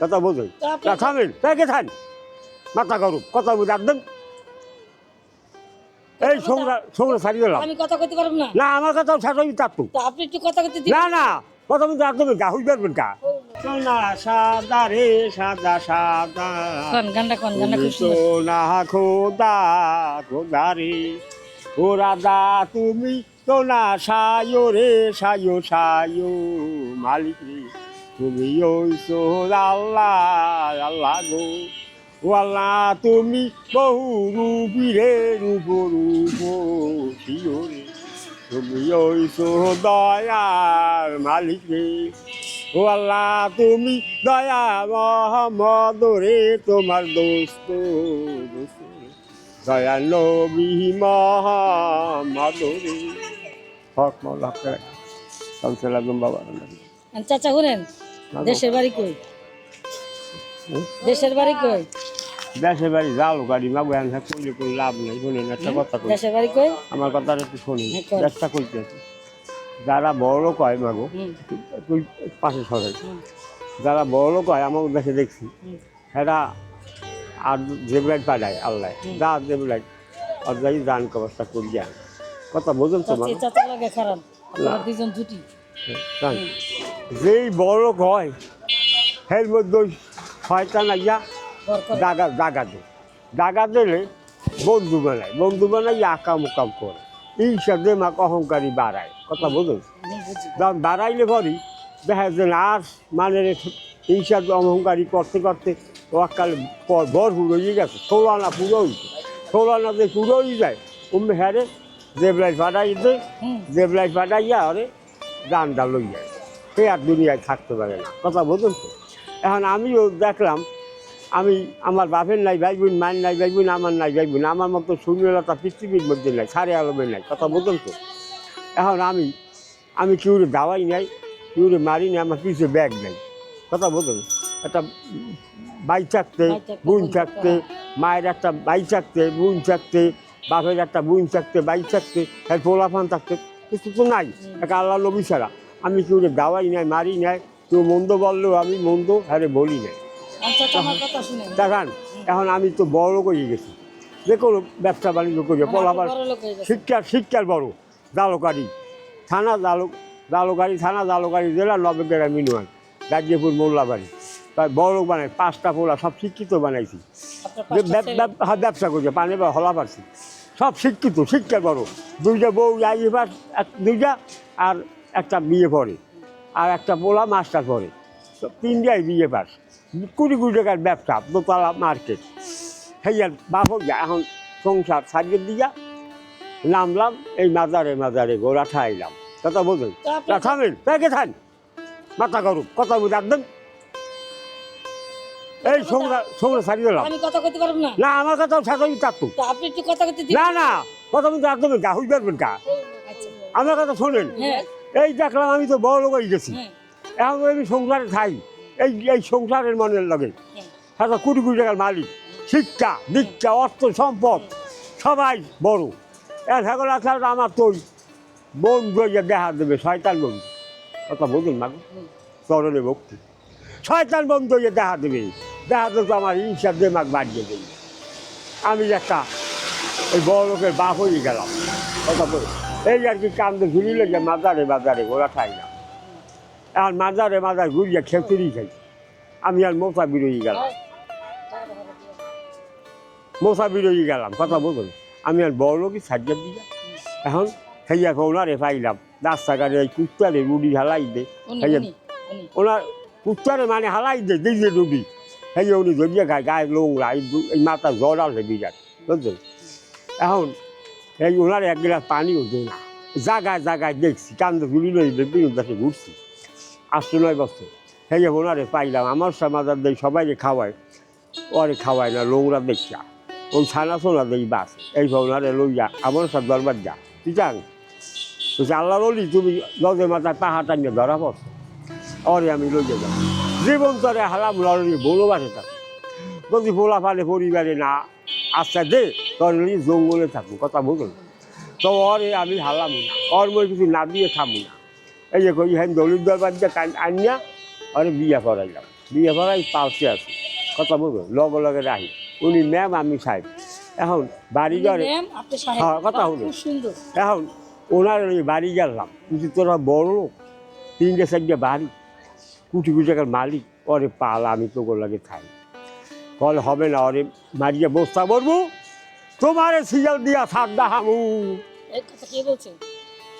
কথা না থামেন তাকে থান? মাথা করুক কথা বুঝে একদম। এই সৌরা সৌরা ছাড়িয়ে দিলাম আমি কথা কইতে পারব না? না আমার কথাও ছাড়াই তাত্তু তা আপনি একটু কথা কইতে দিন। না না কথা বলতে একদম গা হই পারবেন কা সোনা সাদা রে সাদা সাদা। কোন গানটা কোন গানটা খুব সোনা খোদা খোদা রে ও রাধা তুমি। সোনা সায়ো রে সায়ো সায়ো মালিক রে। তুমি ওই সোহর আল্লাহ আল্লাহ গো। তুমি বহু রূপী রে রূপ রূপ রে। তুমি ওই দয়ার মালিক রে। ও তুমি দয়া মহম্মদ রে, তোমার দোস্ত দোস্ত। দয়া নবী মহম্মদ রে। হক মৌলা হক বাবা। চাচা শুনেন দেশের বাড়ি কই? দেশের বাড়ি কই? দেশে বাড়ি যাও গাড়ি মাগো করলে কোনো লাভ নেই শোনেন একটা কথা কই। দেশের বাড়ি কই? আমার কথাটা একটু কর। চেষ্টা করতেছি যারা বড় হয় মাগো হুম। তুই পাশে সরাই যারা বড় আমার দেশে দেখছি। এরা আর জেবলাইট পাঠায় আল্লাহ যা জেবলাইট আর যাই দান ব্যবস্থা করি যায় কথা বোঝেন তো চাচি চাচা লাগে খারাপ দুজন জুটি যেই বড় লোক হয় এর মধ্যে ওই শয়তান আইয়া দাগা দাগা দে দাগা দিলে বন্ধু বানায় বন্ধু বানাই আকাম উকাম করে। ঈর্ষা দেমাক অহংকারী বাড়ায়। কথা বোঝেন বাড়াইলে পরই দেখা যায় আর মানে হিংসা অহংকারী করতে করতে ওয়াকাল পর বর হয়ে গেছে ষোলো আনা পুরো হইছে ষোলো আনা যে পুরো হয়ে যায় উম্মে হ্যারে জেবলাই ফাটাই দে হুম। জেবলাই ফাটাইয়া আরে দানটা লই যায়। সে আর দুনিয়ায় থাকতে পারে না। কথা বলুন তো। এখন আমিও দেখলাম আমি আমার বাপের নাই ভাই বোন মায়ের নাই ভাই বোন আমার নাই ভাই বোন আমার মতো শূন্যলতা পৃথিবীর মধ্যে নাই সারে আলমে নাই। কথা বলুন তো। এখন আমি আমি কিউরে দাওয়াই নাই কিউরে মারি নাই আমার কিছু ব্যাগ নেই। কথা বলুন। একটা বাই থাকতে বোন থাকতে থাকতে, মায়ের একটা বাই থাকতে বোন থাকতে বাপের একটা বোন থাকতে বাই থাকতে এক পোলাফান থাকতে কিছু তো নাই। একটা আল্লাহ নবী ছাড়া। আমি কিউরে দাওয়াই নাই মারি নাই কেউ মন্দ বললেও আমি মন্দ হ্যাঁ বলি নাই। আর শুনেন দেখান এখন আমি তো বড় হয়ে গেছি। যে কোনো ব্যবসা বাণিজ্য করি মানে গেছেন। শিক্ষার শিক্ষার বড় জালকারি থানা জালক জালকারি থানা জালকারি জেলা নবগ্রাম মিনুয়ান গাজিয়াপুর মোল্লাবাড়ি। তাই বড় বানাই পাঁচটা পোলা সব শিক্ষিত বানাইছি। হ্যাঁ, ব্যবসা করছে পানি বা হলা পারছি। সব শিক্ষিত শিক্ষার বড়। দুইটা বউ এক দুইটা আর একটা বিয়ে পড়ে আর একটা পোলা মাস্টার পড়ে তো তিনটাই বিয়ে পাস কুড়ি কুড়ি টাকার ব্যবসা দোতলা মার্কেট। হেয়ার বাপ যা এখন সংসার সারিয়ে দিয়া নামলাম এই মাজারে মাজারে গোড়া ঠাইলাম। কথা বোঝেন তা থামেন তাকে থান। মাথা করুক কথা বুঝে একদম। এই সংসার সংসার সারিয়ে দিলাম আমি কথা কইতে পারব না? না আমার কথাও থাকতো তা আপনি একটু কথা কইতে না না কথা বলতে একদম গা হই পারবেন কা? আচ্ছা। আমার কথা শোনেন। হ্যাঁ। এই দেখলাম আমি তো বড় লোক হয়ে গেছি। হ্যাঁ এখন আমি সংসারে খাই এই এই সংসারের মনের লগে। হ্যাঁ। কোটি কোটি টাকার মালিক। শিক্ষা দীক্ষা অর্থ সম্পদ সবাই বড়। এর সকল আসলে আমার তো বোন গিয়ে দেখা দেবে শয়তান বন্ধু কথা বলুন মাগো চরণে ভক্তি। শয়তান বন্ধু গিয়ে দেখা দেবে। দেখা দেবে তো আমার ঈর্ষা দেমাগ বাড়িয়ে দেবে। আমি একটা ওই বড় লোকের বাপ হয়ে গেলাম। কথা বলে এই আর কি কান্দে ঘুরিলে যে মাজারে মাজারে গোড়া খাই না। এখন মাজারে মাজার ঘুরিয়ে খেচুরি খাই আমি আর মোসা বিরোধী গেলাম। মশা বিরোধী গেলাম কথা বলুন আমি আর বড় লোকই সাজ্জার দিলাম। এখন হেয়া ওনারে পাইলাম। রাস্তাঘাটে এই কুত্তারে রুডি হালাই দে। ওনার কুত্তারে মানে হালাই দে দিই যে রুডি হেয়া উনি ধরিয়ে গায়ে লোংরা এই এই মাথা জ্বর আসে বিরাট। বুঝলেন? এখন এই ওনার এক গ্লাস পানিও দেয় না। জাগায় জাগায় দেখছি, কান্দ ঝুলি লই বিভিন্ন দেশে ঘুরছি। আসছে নয় বছর। সেই যে ওনারে পাইলাম, আমার সমাজার দেয় সবাইকে খাওয়ায়, ওরে খাওয়ায় না লোংরা দেখা ওই ছানা সোনা দেই বাস, এই ওনারে লইয়া আমার সব দরবার যা। তুই জান? বলছে আল্লাহ বলি তুমি নদে মাথায় পাহাড়টা নিয়ে ধরা পড়ছো। ওরে আমি লইয়া যাব। জীবন তরে হালাম লড়ি ভালোবাসে থাকো। যদি পোলা ফালে পরিবারে না আচ্ছা দে তোর জঙ্গলে থাকব কথা বলুন তো ওরে আমি হালাম না ওর মই কিছু না দিয়ে খাব না। এই যে কই হ্যাঁ দলিত দরবার দিয়ে কান আনিয়া ওরে বিয়া করাইলাম বিয়ে করাই পালতে আছে কথা বলব লগে লগে রাখি উনি ম্যাম আমি সাহেব। এখন বাড়ি সাহেব। হ্যাঁ, কথা হলো। এখন ওনার বাড়ি গেলাম। কিন্তু তোরা বড় লোক তিনটে চারটে বাড়ি। কুটি কোটি টাকার মালিক ওরে পাল আমি তো লাগে খাই। কল হবে না ওরে মারিয়ে বস্তা করব তোমারে সিজাল দিয়া সাদা হামু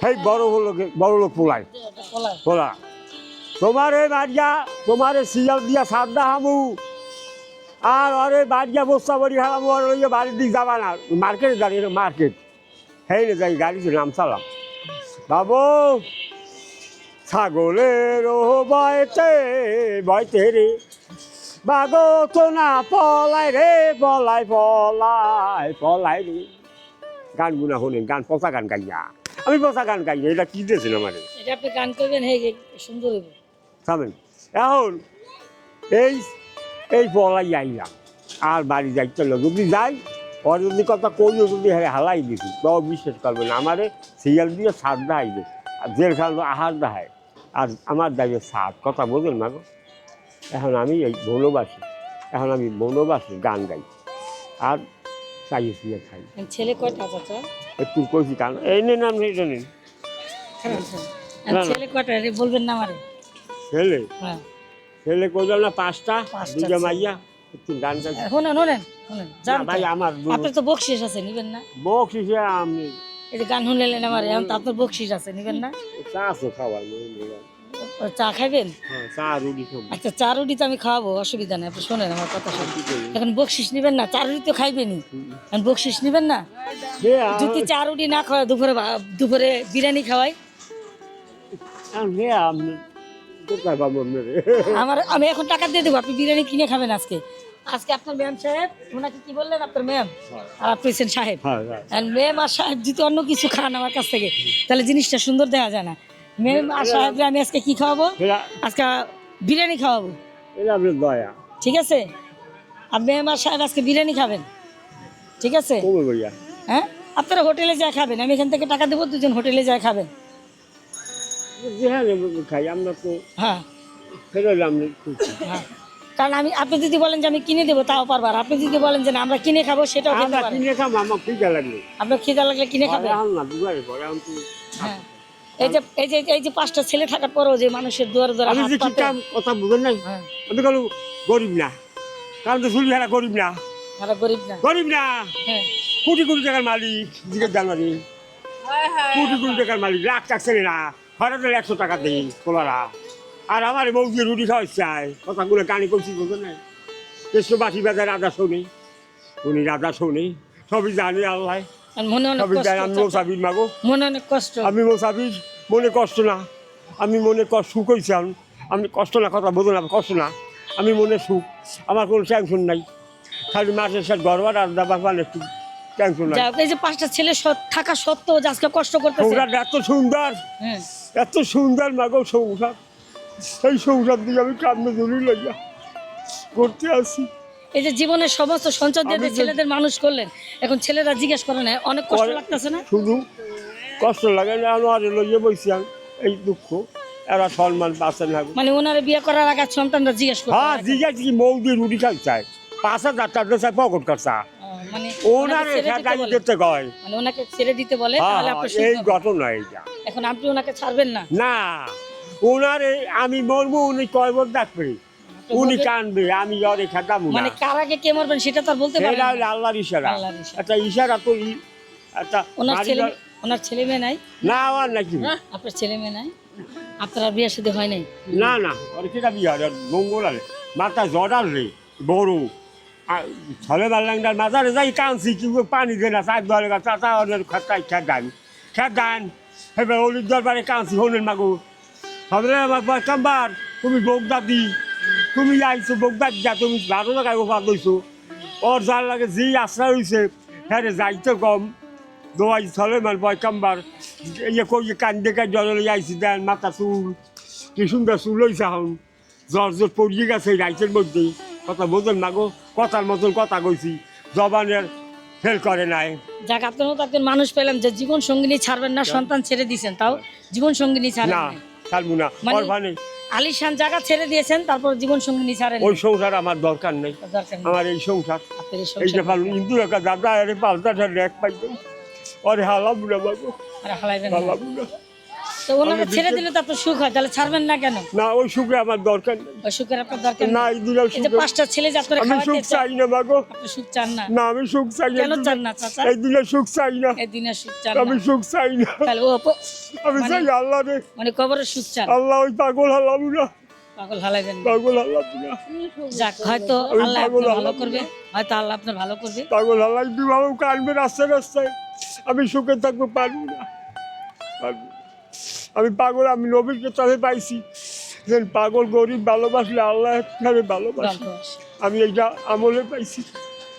সেই বড় লোক বড় লোক পোলাই পোলা। তোমারে মারিয়া তোমারে সিজাল দিয়া সাদা হামু আর ওরে বাড়িয়া বস্তা বড়ি হারামু আর ওই বাড়ির দিক যাবা না মার্কেটে দাঁড়িয়ে মার্কেট। হেই রে যাই গাড়িতে নাম চালাম। বাবু ছাগলের বয়তে বয়তে রে। বাগো তো না পলাই রে পলাই পলাই পলাই রে। গান গুনা শোনেন গান পচা গান গাইয়া। আমি পচা গান গাই না, এটা কি দিয়েছিল মানে এটা আপনি গান করবেন হে সুন্দর হইব থামেন। এখন এই এই পলাই আইলাম। আর বাড়ি যাইতে হলো যদি যাই ওর যদি কথা কইও যদি হ্যাঁ হালাই দিছি তো বিশ্বাস করবে না আমারে সিরিয়াল দিয়ে সাত দাহাইবে আর জেল খাল আহার দাহায় আর আমার দাইবে সাত কথা বোঝেন না গো। এখন আমি এই বনবাসী এখন আমি বনবাসী গান গাই। আর চাইয়ে শুয়ে খাই। ছেলে কয়টা চাচা একটু কইছি এই নেন আপনি এটা নেন। খারাপ, খারাপ। আর না, না। ছেলে কয়টা বলবেন না আমারে। ছেলে? হ্যাঁ। ছেলে কইলাম না পাঁচটা? দুইটা মাইয়া একটু গান গাই। শোনেন ভাই। আমার আপনার তো বকশিস আছে নিবেন না? বকশিসে আমি এই যে গান শুনলেন আমার এখন তো আপনার বকশিস আছে নিবেন না? চা তো খাওয়ার ও, চা খাইবেন? হ্যাঁ আচ্ছা চা রুটি তো আমি খাওয়াবো অসুবিধা নেই আপনি শোনেন আমার কথা শুনুন। এখন বকশিস নিবেন না চা রুটি তো খাইবেনি এখন বকশিস নিবেন না? যদি চা রুটি না খাওয়ায় দুপুরে দুপুরে বিরিয়ানি খাওয়াই আর? আমার আমি এখন টাকা দিয়ে দেবো আপনি বিরিয়ানি কিনে খাবেন আজকে। আজকে আপনার ম্যাম সাহেব ওনাকে কি বললেন আপনার ম্যাম? আর আপনি হচ্ছেন সাহেব। হ্যাঁ হ্যাঁ। আর ম্যাম আর সাহেব যদি অন্য কিছু খান আমার কাছ থেকে তাহলে জিনিসটা সুন্দর দেখা যায় না। ম্যাম আর সাহেবরা আমি আজকে কি খাওয়াবো? আজকে বিরিয়ানি খাওয়াবো। দয়া। ঠিক আছে? আর ম্যাম আর সাহেব আজকে বিরিয়ানি খাবেন। ঠিক আছে? হ্যাঁ? আপনারা হোটেলে যা খাবেন আমি এখান থেকে টাকা দেবো দুজন হোটেলে যা খাবেন। খাই আমরা তো হ্যাঁ। হ্যাঁ। কারণ আমি আপনি যদি বলেন যে আমি কিনে দেবো তাও পারবার আপনি যদি বলেন যে না আমরা কিনে খাব সেটাও কিনে খাব আমার খিদা লাগল আপনার খিদা লাগলে কিনে খাবেন। হ্যাঁ। এই যে এই যে এই যে পাঁচটা ছেলে থাকার পরেও যে মানুষের দুয়ারে দুয়ারে আমি যে কি কাম কথা বুঝেন নাই? হ্যাঁ। আমি কালো গরিব না। কারণ তো চুলি হারা গরিব না। গরিব না। গরিব না। হ্যাঁ। কোটি কোটি টাকার মালিক দিকে জানুয়ারি কোটি কোটি টাকার মালিক লাখ টাকা ছেলে না। হঠাৎ একশো টাকা দিই তোলারা আর আমার বৌদি রুটি খাওয়াই চাই কথাগুলো কানে করছি বুঝো না কেষ্ট বাসি বাজার রাজা শোনে। উনি রাজা শোনে। সবই জানে আল্লাহ। মনে অনেক আমি। মাগো। মনে অনেক কষ্ট। আমি মোসাফির মনে কষ্ট না। আমি মনে কষ্ট সুখ হয়েছি আমি কষ্ট না কথা বোঝো না কষ্ট না। আমি মনে সুখ। আমার কোনো টেনশন নাই। খালি মাসের সাথে গড়বার আর দাবার পান একটু টেনশন নাই। এই যে পাঁচটা ছেলে থাকা সত্ত্বেও আজকে কষ্ট সংসারটা এত সুন্দর। হ্যাঁ। এত সুন্দর মাগো সংসার। সেই সংসার দিয়ে আমি কান্না জড়ি লইয়া করতে আসি। এই যে জীবনের সমস্ত সঞ্চয় দিয়ে ছেলেদের মানুষ করলেন এখন ছেলেরা জিজ্ঞেস করে না অনেক কষ্ট লাগতেছে না? শুধু কষ্ট লাগে না আর লইয়ে বসি আমি এই দুঃখ এরা সম্মান পাচ্ছে না। মানে ওনারা বিয়ে করার আগে সন্তানরা জিজ্ঞেস করে হ্যাঁ জিজ্ঞাসা কি মৌদি রুটি খাই চাই পাঁচ হাজার টাকা চাই পকট করছা মানে ওনারে ছেড়ে দিতে। কয়। মানে ওনাকে ছেড়ে দিতে বলে হ্যাঁ, তাহলে আপনি এই ঘটনা এইটা। এখন আপনি ওনাকে ছাড়বেন না? না ওনারে আমি মরবো উনি কয়বার ডাকবে উনি কানবে আমি জ্বরে খাটাবো না। মানে কার আগে কে মরবেন সেটা তো আর বলতে পারেন সেটা। হলো আল্লাহর ইশারা। আল্লাহর ইশারা। একটা ইশারা তো একটা ওনার ছেলে ওনার ছেলে মেয়ে নাই? না আমার নাকি আপনার ছেলে মেয়ে নাই? আপনার বিয়ে সাথে হয় নাই? না না ওর কিটা বিহার মঙ্গল আলে মাথা জড়াল রে বড় আর ছলে বাল্লাংটার মাথারে যাই কাঁদছি কিন্তু পানি দে না চার দলে গা চাচা খেত গান খেত গান এবার অলির দরবারে কাঁদছি হলেন মাগো। হবে আমার বয় কাম্বার তুমি বগদাদি তুমি আইছো বগদাদ যা তুমি ভালো লাগাই ওভার লইছো। ওর যার লাগে যে আশ্রয় হইছে হ্যাঁ যাইতে কম। দোয়াই ছলে মার বয় কাম্বার ইয়ে কই কান্দে কান জলে আইছি দেন মাথা চুল। কি সুন্দর চুল হইছে এখন। জ্বর জ্বর পড়িয়ে গেছে রাইতের মধ্যেই। কথা বোঝেন না গো কথার মতন কথা কইছি। জবানের ফেল করে নাই। যাক আপনার মতো একজন মানুষ পেলাম যে জীবন সঙ্গিনী ছাড়বেন না সন্তান ছেড়ে দিয়েছেন তাও জীবন সঙ্গিনী ছাড়েন না ছাড়বো না। মানে- আলিশান জায়গা ছেড়ে দিয়েছেন তারপর জীবন সঙ্গী ছাড়েন। ওই সংসার আমার দরকার নেই। আমার এই সংসার। এই যে ভালো ইন্দু একা দাদা আরে পাল্টাটা রেক পাইতো আরে হালাম না বাবু। আরে হালাইবেন। হালাম না। তো ওনাকে ছেড়ে দিলে তো আপনার সুখ হয় তাহলে ছাড়বেন না কেন? না ওই সুখে আমার দরকার নেই। ওই সুখের আপনার দরকার না এই পাঁচটা ছেলে যে আপনারা আমি সুখ চাই না বাগো। আপনি সুখ চান না। না আমি সুখ চাই না কেন চান না চাচা? এই দিনে সুখ চাই না। এই দিনে সুখ চান আমি সুখ চাই না। তাহলে ও আমি মানে- চাই আল্লাহ রে। মানে কবরের সুখ চান। আল্লাহ ওই পাগল হালাম না। পাগল হালাইবেন পাগল হালাম না। যাক হয়তো আল্লাহ আপনার ভালো করবে। হয়তো আল্লাহ আপনার ভালো করবে। পাগল হালাই বিবাহ কানবে রাস্তায় রাস্তায়। আমি সুখে থাকতে পারব না। পারব না। আমি পাগল আমি নবীর কাছে পাইছি। যে পাগল গরিব ভালোবাসলে আল্লাহ ভাবে ভালোবাসে। আমি এইটা আমলে পাইছি।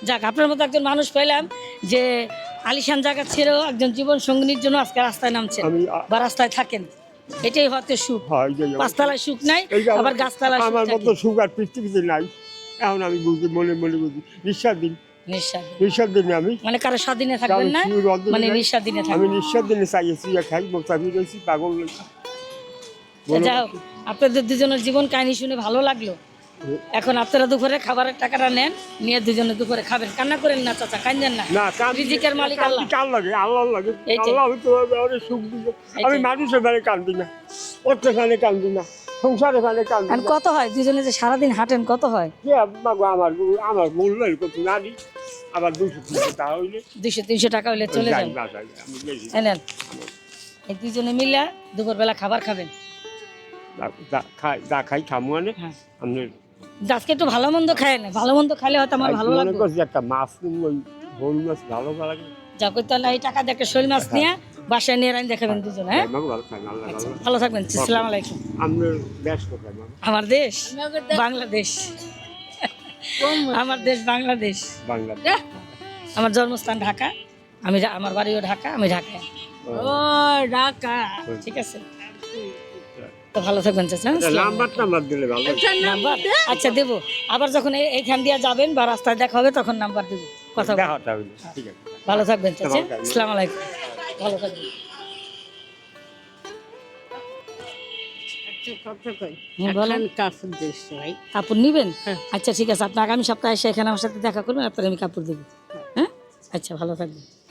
যাক আপনার মতো একজন মানুষ পেলাম যে আলিশান জায়গা ছেড়েও একজন জীবন সঙ্গিনীর জন্য আজকে রাস্তায় আ- বা রাস্তায় থাকেন। এটাই হতে সুখ। পাঁচতলায় সুখ নাই আবার গাছতলায় আমার। মতো সুখ আর পৃথিবীতে নাই। এখন আমি বুঝি মনে মনে বুঝি নিঃশ্বাস দিন আমি। মানে কারও স্বাধীনে থাকবেন না? আমি রদ দিনে মানে নিঃস্বাধীনে আমি থাকবেন চাইছি খাই মোসাফি রয়েছি পাগল যাই হোক আপনাদের দুজনের জীবন কাহিনী শুনে ভালো লাগল? এখন আপনারা দুপুরে খাবারের টাকাটা নেন নিয়ে দুজনে দুপুরে খাবেন। কান্না করেন না চাচা কান্দেন না। না রিজিকের মালিক আল্লাহ। কান লাগে আল্লাহ লাগে। আল্লাহ তোমার সুখ দিবে। আমি মানুষের বেড়ে কান্দি না কান্দি না সংসারে খানে কান্দি কত হয়? দুজনে যে সারাদিন হাঁটেন কত হয়? আমার আমার মূল্য কত জানি। আবার দুশো তিনশো টাকা হইলে দুইশো তিনশো টাকা হলে চলে যান। এই দুজনে মিলে দুপুরবেলা খাবার খাবেন। যা- খাই খামু আনে। হ্যাঁ। আপনি আজকে একটু ভালো মন্দ খায় না। ভালো মন্দ খাইলে হয়তো আমার ভালো লাগবে। একটা মাছ ওই মাছ ভালো লাগে। যা করতে এই টাকা দিয়ে একটা শৈল মাছ নিয়ে বাসায় নিয়ে রান দেখাবেন দুজন হ্যাঁ? ভালো খাই আল্লাহ আচ্ছা, ভালো ভালো থাকবেন। আসসালামু আলাইকুম। আপনার দেশ আমার দেশ। বাংলাদেশ। আমার দেশ বাংলাদেশ। বাংলাদেশ। আমার জন্মস্থান ঢাকা আমি আমার বাড়িও ঢাকা আমি ঢাকায়। ও ঢাকা। ঠিক আছে। তো ভালো থাকবেন চাচা। নাম্বার। নাম্বার আচ্ছা দেবো। আবার যখন এইখান দিয়ে যাবেন বা রাস্তায় দেখা হবে তখন নাম্বার দেবো। কথা ভালো থাকবেন চাচা। আসসালামু আলাইকুম। ভালো থাকবেন। কাপড় নিবেন? আচ্ছা ঠিক আছে। আপনি আগামী সপ্তাহে এসে এখানে আমার সাথে দেখা করবেন আপনার আমি কাপড় দেবো। হ্যাঁ? আচ্ছা ভালো থাকবেন।